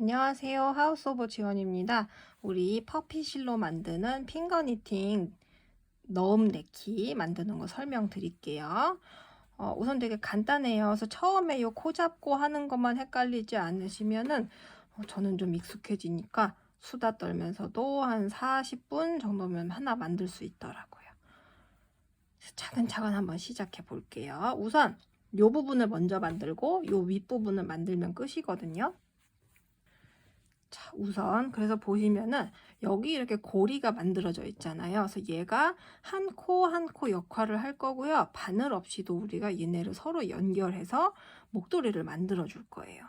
안녕하세요. 하우스 오브 지원입니다. 우리 퍼피실로 만드는 핑거 니팅 너음 네키 만드는 거 설명드릴게요. 어, 우선 되게 간단해요. 그래서 처음에 요 코 잡고 하는 것만 헷갈리지 않으시면은 어, 저는 좀 익숙해지니까 수다 떨면서도 한 40분 정도면 하나 만들 수 있더라고요. 차근차근 한번 시작해 볼게요. 우선 요 부분을 먼저 만들고 요 윗부분을 만들면 끝이거든요. 자, 우선 그래서 보시면은 여기 이렇게 고리가 만들어져 있잖아요. 그래서 얘가 한 코 한 코 역할을 할 거고요. 바늘 없이도 우리가 얘네를 서로 연결해서 목도리를 만들어 줄 거예요.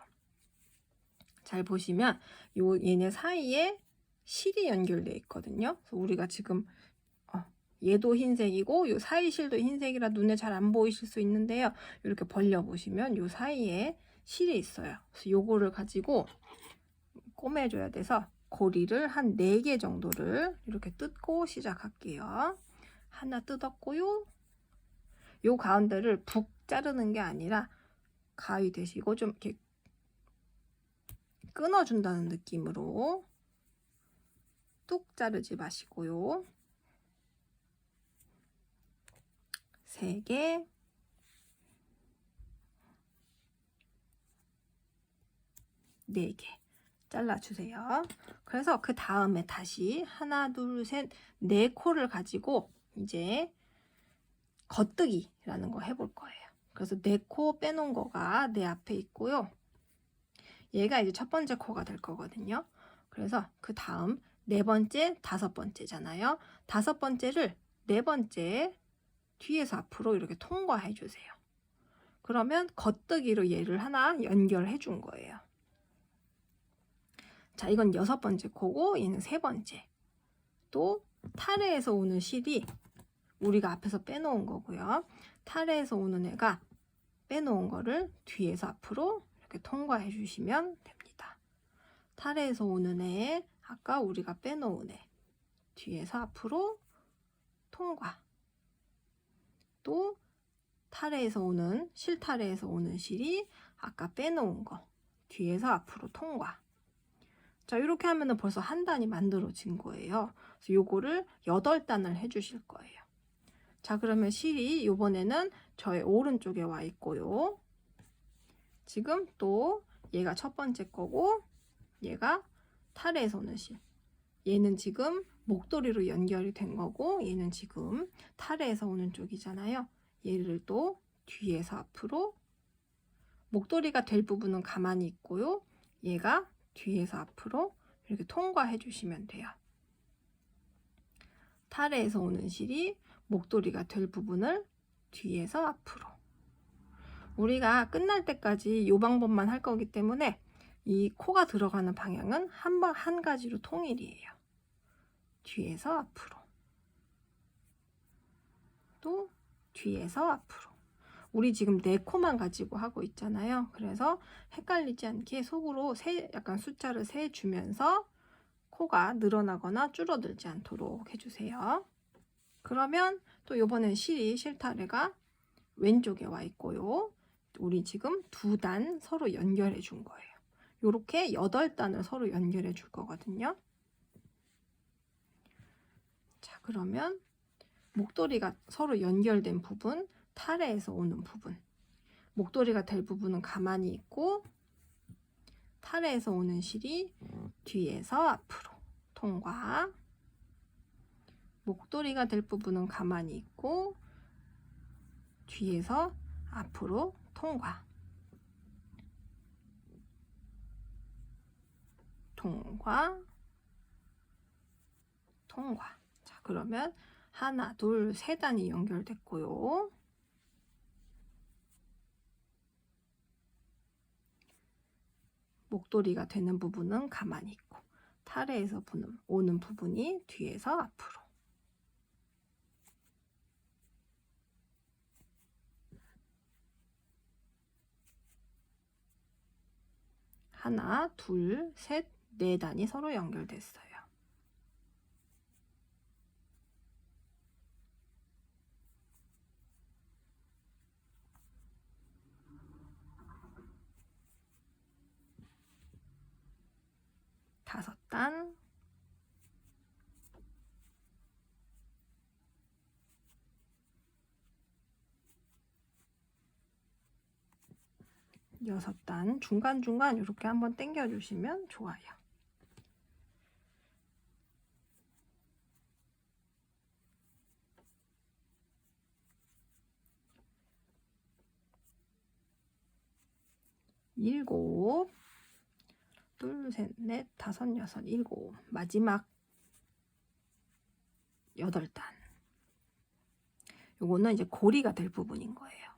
잘 보시면 요 얘네 사이에 실이 연결돼 있거든요. 그래서 우리가 지금 어, 얘도 흰색이고 요 사이 실도 흰색이라 눈에 잘 안 보이실 수 있는데요. 이렇게 벌려 보시면 요 사이에 실이 있어요. 그래서 요거를 가지고 꼬매줘야 돼서 고리를 한 4개 정도를 이렇게 뜯고 시작할게요. 하나 뜯었고요. 요 가운데를 북 자르는 게 아니라 가위 대시고 좀 이렇게 끊어준다는 느낌으로 뚝 자르지 마시고요. 3개, 네 개. 잘라주세요. 그래서 그 다음에 다시 하나, 둘, 셋, 네 코를 가지고 이제 겉뜨기라는 거 해볼 거예요. 그래서 네 코 빼놓은 거가 내 앞에 있고요. 얘가 이제 첫 번째 코가 될 거거든요. 그래서 그 다음 네 번째, 다섯 번째잖아요. 다섯 번째를 네 번째 뒤에서 앞으로 이렇게 통과해 주세요. 그러면 겉뜨기로 얘를 하나 연결해 준 거예요. 자, 이건 여섯 번째 코고 얘는 세 번째. 또 타레에서 오는 실이 우리가 앞에서 빼놓은 거고요. 타레에서 오는 애가 빼놓은 거를 뒤에서 앞으로 이렇게 통과해 주시면 됩니다. 타레에서 오는 애, 아까 우리가 빼놓은 애, 뒤에서 앞으로 통과. 또 타레에서 오는 실타레에서 오는 실이 아까 빼놓은 거, 뒤에서 앞으로 통과. 자, 이렇게 하면은 벌써 한 단이 만들어진 거예요. 그래서 요거를 8단을 해 주실 거예요. 자, 그러면 실이 요번에는 저의 오른쪽에 와 있고요. 지금 또 얘가 첫 번째 거고 얘가 탈에서 오는 실. 얘는 지금 목도리로 연결이 된 거고 얘는 지금 탈에서 오는 쪽이잖아요. 얘를 또 뒤에서 앞으로 목도리가 될 부분은 가만히 있고요. 얘가 뒤에서 앞으로 이렇게 통과해 주시면 돼요. 타레에서 오는 실이 목도리가 될 부분을 뒤에서 앞으로 우리가 끝날 때까지 이 방법만 할 거기 때문에 이 코가 들어가는 방향은 한, 번, 한 가지로 통일이에요. 뒤에서 앞으로 또 뒤에서 앞으로 우리 지금 네 코만 가지고 하고 있잖아요. 그래서 헷갈리지 않게 속으로 세, 약간 숫자를 세 주면서 코가 늘어나거나 줄어들지 않도록 해주세요. 그러면 또 이번엔 실이 실타래가 왼쪽에 와 있고요. 우리 지금 두 단 서로 연결해 준 거예요. 이렇게 여덟 단을 서로 연결해 줄 거거든요. 자, 그러면 목도리가 서로 연결된 부분, 타레에서 오는 부분. 목도리가 될 부분은 가만히 있고 타레에서 오는 실이 뒤에서 앞으로 통과. 목도리가 될 부분은 가만히 있고 뒤에서 앞으로 통과. 통과. 통과. 자, 그러면 하나, 둘, 세 단이 연결됐고요. 목도리가 되는 부분은 가만히 있고 타레에서 오는 부분이 뒤에서 앞으로 하나, 둘, 셋, 네 단이 서로 연결됐어요. 다섯 단 여섯 단 중간중간 이렇게 한번 당겨 주시면 좋아요. 일곱 둘, 셋, 넷, 다섯, 여섯, 일곱 마지막 여덟 단 요거는 이제 고리가 될 부분인 거예요.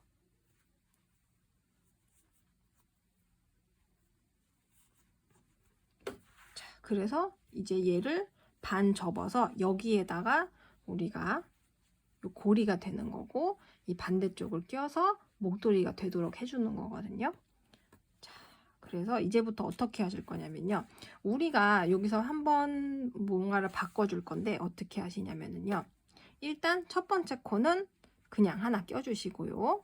자, 그래서 이제 얘를 반 접어서 여기에다가 우리가 요 고리가 되는 거고 이 반대쪽을 껴서 목도리가 되도록 해주는 거거든요. 자, 그래서 이제부터 어떻게 하실 거냐면요. 우리가 여기서 한번 뭔가를 바꿔줄 건데 어떻게 하시냐면요. 일단 첫 번째 코는 그냥 하나 껴주시고요.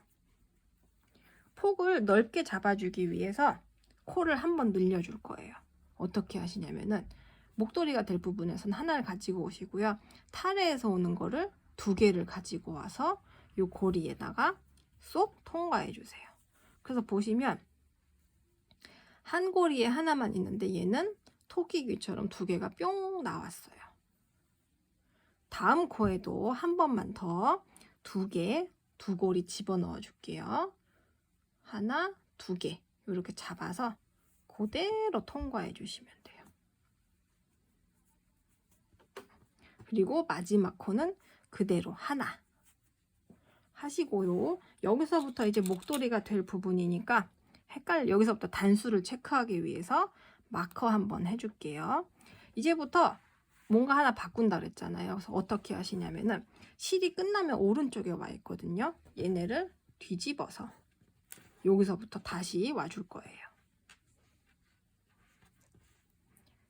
폭을 넓게 잡아주기 위해서 코를 한번 늘려줄 거예요. 어떻게 하시냐면은 목도리가 될 부분에선 하나를 가지고 오시고요. 타래에서 오는 거를 두 개를 가지고 와서 요 고리에다가 쏙 통과해 주세요. 그래서 보시면 한 고리에 하나만 있는데 얘는 토끼 귀처럼 두 개가 뿅 나왔어요. 다음 코에도 한 번만 더 두 개, 두 고리 집어넣어 줄게요. 하나, 두 개. 이렇게 잡아서 그대로 통과해 주시면 돼요. 그리고 마지막 코는 그대로 하나 하시고요. 여기서부터 이제 목도리가 될 부분이니까 헷갈려. 여기서부터 단수를 체크하기 위해서 마커 한번 해줄게요. 이제부터 뭔가 하나 바꾼다 그랬잖아요. 그래서 어떻게 하시냐면은 실이 끝나면 오른쪽에 와 있거든요. 얘네를 뒤집어서 여기서부터 다시 와줄 거예요.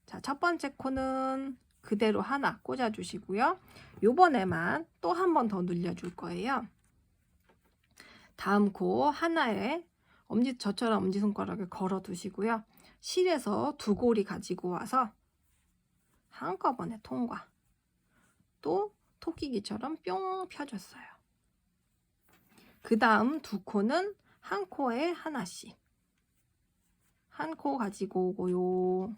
자, 첫 번째 코는 그대로 하나 꽂아주시고요. 요번에만 또 한 번 더 늘려줄 거예요. 다음 코 하나에 엄지 저처럼 엄지 손가락을 걸어 두시고요. 실에서 두 고리 가지고 와서 한꺼번에 통과. 또 토끼기처럼 뿅 펴줬어요. 그 다음 두 코는 한 코에 하나씩. 한 코 가지고 오고요.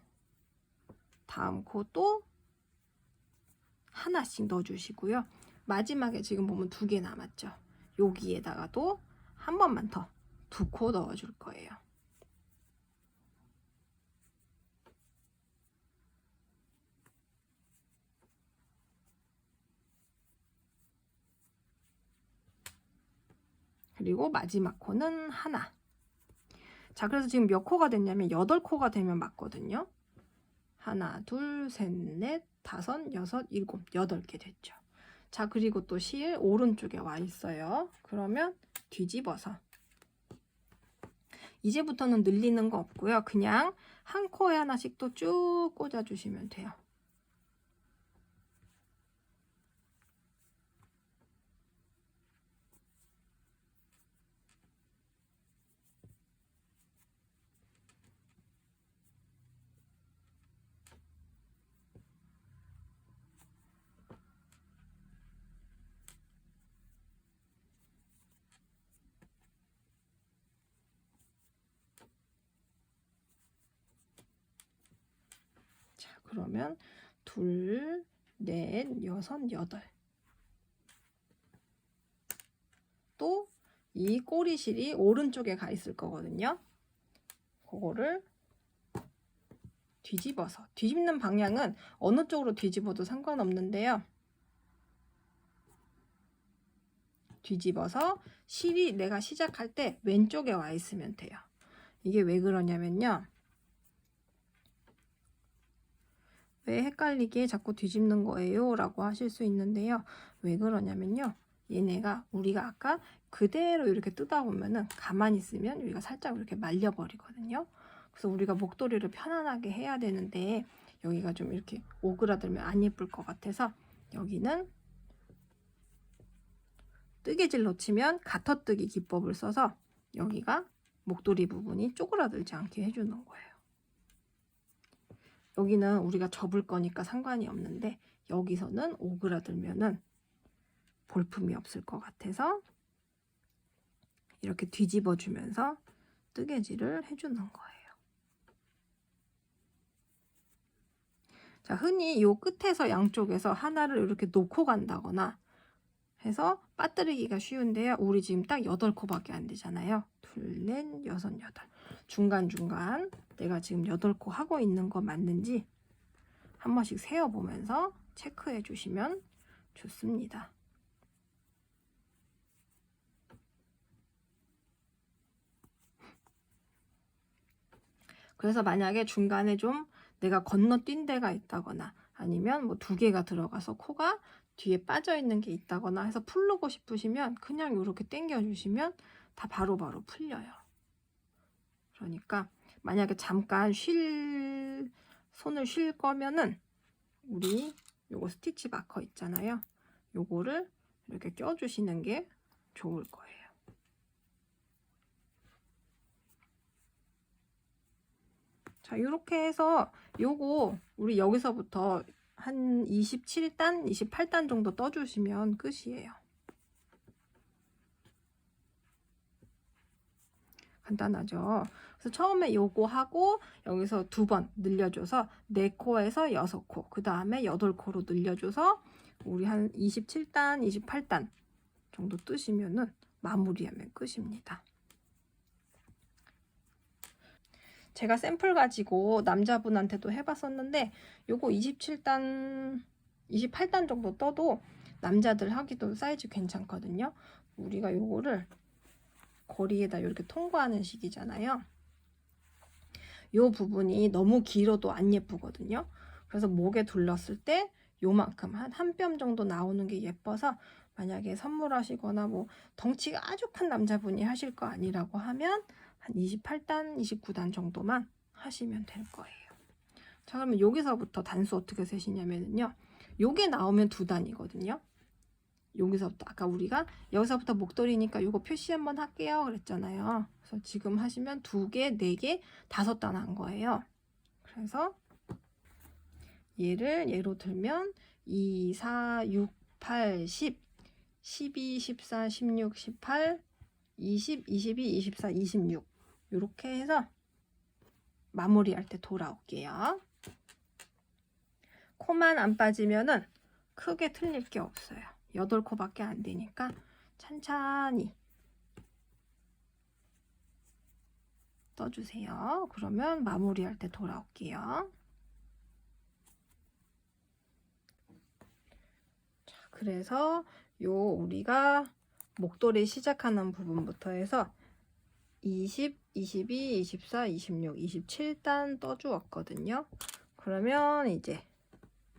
다음 코 또 하나씩 넣어주시고요. 마지막에 지금 보면 두 개 남았죠. 여기에다가도 한 번만 더 두 코 넣어줄 거예요. 그리고 마지막 코는 하나. 자, 그래서 지금 몇 코가 됐냐면 여덟 코가 되면 맞거든요. 하나, 둘, 셋, 넷, 다섯, 여섯, 일곱, 여덟 개 됐죠. 자, 그리고 또 실 오른쪽에 와 있어요. 그러면 뒤집어서 이제부터는 늘리는 거 없고요. 그냥 한 코에 하나씩 또 쭉 꽂아주시면 돼요. 자, 그러면 둘, 넷, 여섯, 여덟. 또 이 꼬리실이 오른쪽에 가 있을 거거든요. 그거를 뒤집어서 뒤집는 방향은 어느 쪽으로 뒤집어도 상관없는데요. 뒤집어서 실이 내가 시작할 때 왼쪽에 와 있으면 돼요. 이게 왜 그러냐면요. 왜 헷갈리게 자꾸 뒤집는 거예요? 라고 하실 수 있는데요. 왜 그러냐면요. 얘네가 우리가 아까 그대로 이렇게 뜯어 보면은 가만히 있으면 우리가 살짝 이렇게 말려버리거든요. 그래서 우리가 목도리를 편안하게 해야 되는데 여기가 좀 이렇게 오그라들면 안 예쁠 것 같아서 여기는 뜨개질로 치면 가터뜨기 기법을 써서 여기가 목도리 부분이 쪼그라들지 않게 해주는 거예요. 여기는 우리가 접을 거니까 상관이 없는데 여기서는 오그라들면은 볼품이 없을 것 같아서 이렇게 뒤집어 주면서 뜨개질을 해주는 거예요. 자, 흔히 요 끝에서 양쪽에서 하나를 이렇게 놓고 간다거나 해서 빠뜨리기가 쉬운데요. 우리 지금 딱 8코밖에 안 되잖아요. 둘, 넷, 여섯, 여덟. 중간중간 내가 지금 8코 하고 있는 거 맞는지 한 번씩 세어보면서 체크해 주시면 좋습니다. 그래서 만약에 중간에 좀 내가 건너뛴 데가 있다거나 아니면 뭐 두 개가 들어가서 코가 뒤에 빠져 있는 게 있다거나 해서 풀르고 싶으시면 그냥 이렇게 당겨 주시면 다 바로바로 풀려요. 그러니까 만약에 잠깐 쉴 손을 쉴 거면은 우리 요거 스티치 마커 있잖아요. 요거를 이렇게 껴 주시는 게 좋을 거예요. 자, 이렇게 해서 요거 우리 여기서부터 한 27단, 28단 정도 떠주시면 끝이에요. 간단하죠. 그래서 처음에 요거 하고 여기서 두 번 늘려줘서 4코에서 6코, 그 다음에 8코로 늘려줘서 우리 한 27단, 28단 정도 뜨시면은 마무리하면 끝입니다. 제가 샘플 가지고 남자분한테도 해봤었는데 요거 27단 28단 정도 떠도 남자들 하기도 사이즈 괜찮거든요 우리가 요거를 거리에다 이렇게 통과하는 식이잖아요 요 부분이 너무 길어도 안 예쁘거든요 그래서 목에 둘렀을 때 요만큼 한 한 뼘 정도 나오는 게 예뻐서 만약에 선물하시거나 뭐 덩치가 아주 큰 남자분이 하실 거 아니라고 하면 한 28단, 29단 정도만 하시면 될 거예요. 자, 그러면 여기서부터 단수 어떻게 세시냐면요. 요게 나오면 두 단이거든요. 여기서부터 아까 우리가 여기서부터 목도리니까 요거 표시 한번 할게요 그랬잖아요. 그래서 지금 하시면 두 개, 네 개, 다섯 단 한 거예요. 그래서 얘를 예로 들면 2, 4, 6, 8, 10, 12, 14, 16, 18, 20, 22, 24, 26 이렇게 해서 마무리할 때 돌아올게요. 코만 안 빠지면은 크게 틀릴 게 없어요. 8코밖에 안 되니까 천천히 떠주세요. 그러면 마무리할 때 돌아올게요. 자, 그래서 요 우리가 목도리 시작하는 부분부터 해서 20, 22, 24, 26, 27단 떠주었거든요. 그러면 이제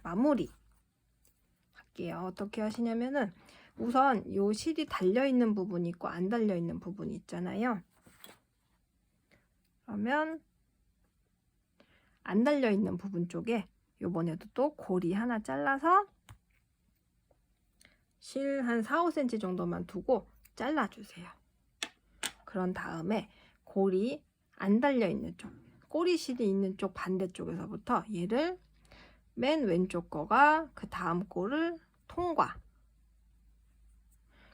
마무리 할게요. 어떻게 하시냐면은 우선 요 실이 달려있는 부분이 있고 안 달려있는 부분이 있잖아요. 그러면 안 달려있는 부분 쪽에 요번에도 또 고리 하나 잘라서 실 한 4, 5cm 정도만 두고 잘라주세요. 그런 다음에 골이 안 달려 있는 쪽, 꼬리실이 있는 쪽 반대쪽에서부터 얘를 맨 왼쪽 거가 그 다음 골을 통과.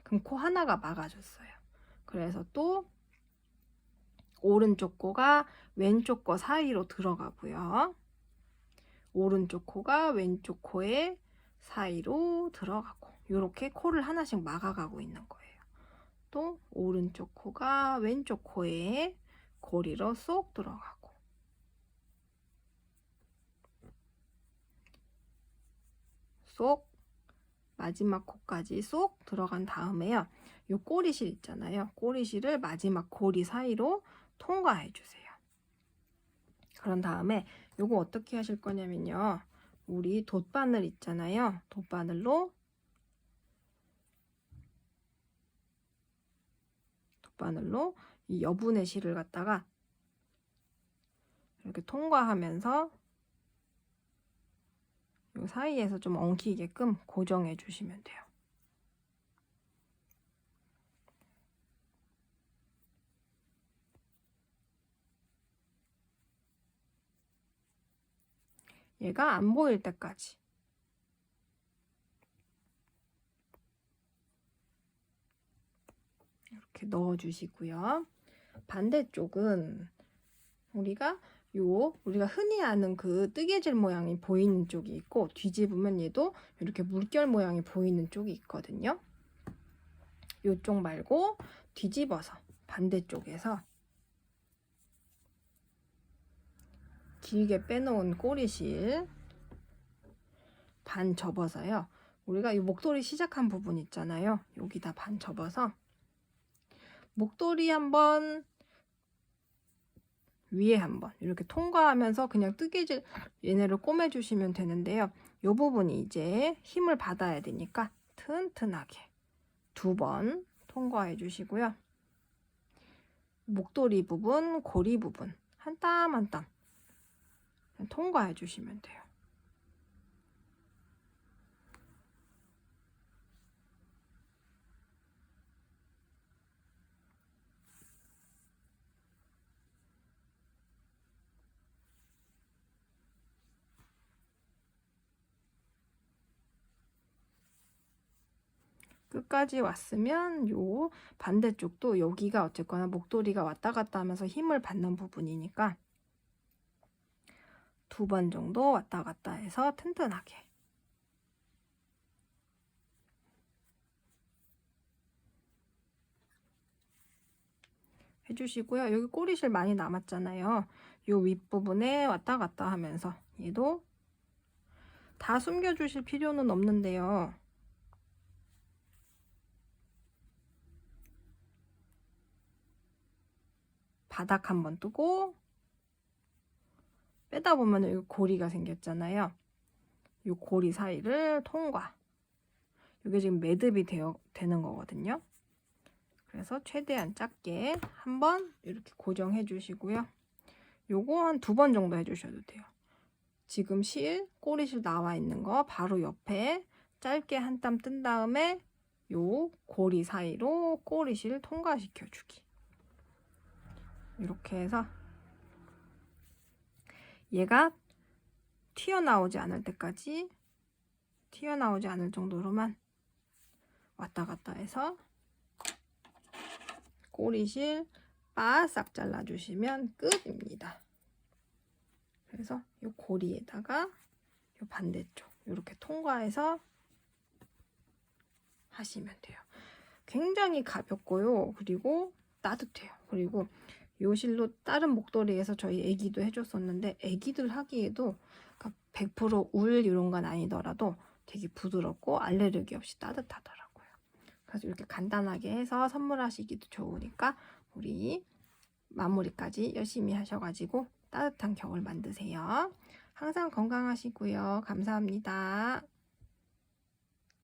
그럼 코 하나가 막아줬어요. 그래서 또 오른쪽 코가 왼쪽 거 사이로 들어가고요. 오른쪽 코가 왼쪽 코의 사이로 들어가고 이렇게 코를 하나씩 막아가고 있는 거예요. 또 오른쪽 코가 왼쪽 코에 고리로 쏙 들어가고 쏙 마지막 코까지 쏙 들어간 다음에요. 이 꼬리실 있잖아요. 꼬리실을 마지막 고리 사이로 통과해 주세요. 그런 다음에 이거 어떻게 하실 거냐면요. 우리 돗바늘 있잖아요. 돗바늘로 바늘로 이 여분의 실을 갖다가 이렇게 통과하면서 이 사이에서 좀 엉키게끔 고정해 주시면 돼요. 얘가 안 보일 때까지. 이렇게 넣어 주시고요. 반대쪽은 우리가 요 우리가 흔히 아는 그 뜨개질 모양이 보이는 쪽이 있고 뒤집으면 얘도 이렇게 물결 모양이 보이는 쪽이 있거든요. 요쪽 말고 뒤집어서 반대쪽에서 길게 빼놓은 꼬리실 반 접어서요. 우리가 이 목도리 시작한 부분 있잖아요. 여기다 반 접어서 목도리 한번 위에 한번 이렇게 통과하면서 그냥 뜨개질 얘네를 꼬매주시면 되는데요. 이 부분이 이제 힘을 받아야 되니까 튼튼하게 두 번 통과해 주시고요. 목도리 부분, 고리 부분 한 땀 한땀 통과해 주시면 돼요. 끝까지 왔으면 요 반대쪽도 여기가 어쨌거나 목도리가 왔다 갔다 하면서 힘을 받는 부분이니까 두 번 정도 왔다 갔다 해서 튼튼하게 해주시고요. 여기 꼬리실 많이 남았잖아요. 요 윗부분에 왔다 갔다 하면서 얘도 다 숨겨주실 필요는 없는데요. 바닥 한번 뜨고 빼다 보면 여기 고리가 생겼잖아요. 이 고리 사이를 통과. 이게 지금 매듭이 되어, 되는 거거든요. 그래서 최대한 작게 한번 이렇게 고정해 주시고요. 요거 한 두 번 정도 해주셔도 돼요. 지금 실, 꼬리실 나와 있는 거 바로 옆에 짧게 한 땀 뜬 다음에 요 고리 사이로 꼬리실 통과시켜 주기. 이렇게 해서 얘가 튀어나오지 않을 때까지 튀어나오지 않을 정도로만 왔다 갔다 해서 꼬리실 바싹 잘라주시면 끝입니다. 그래서 이 고리에다가 이 반대쪽 이렇게 통과해서 하시면 돼요. 굉장히 가볍고요. 그리고 따뜻해요. 그리고 요 실로 다른 목도리에서 저희 애기도 해줬었는데 애기들 하기에도 100%울 이런 건 아니더라도 되게 부드럽고 알레르기 없이 따뜻하더라고요. 그래서 이렇게 간단하게 해서 선물하시기도 좋으니까 우리 마무리까지 열심히 하셔가지고 따뜻한 겨울 만드세요. 항상 건강하시고요. 감사합니다.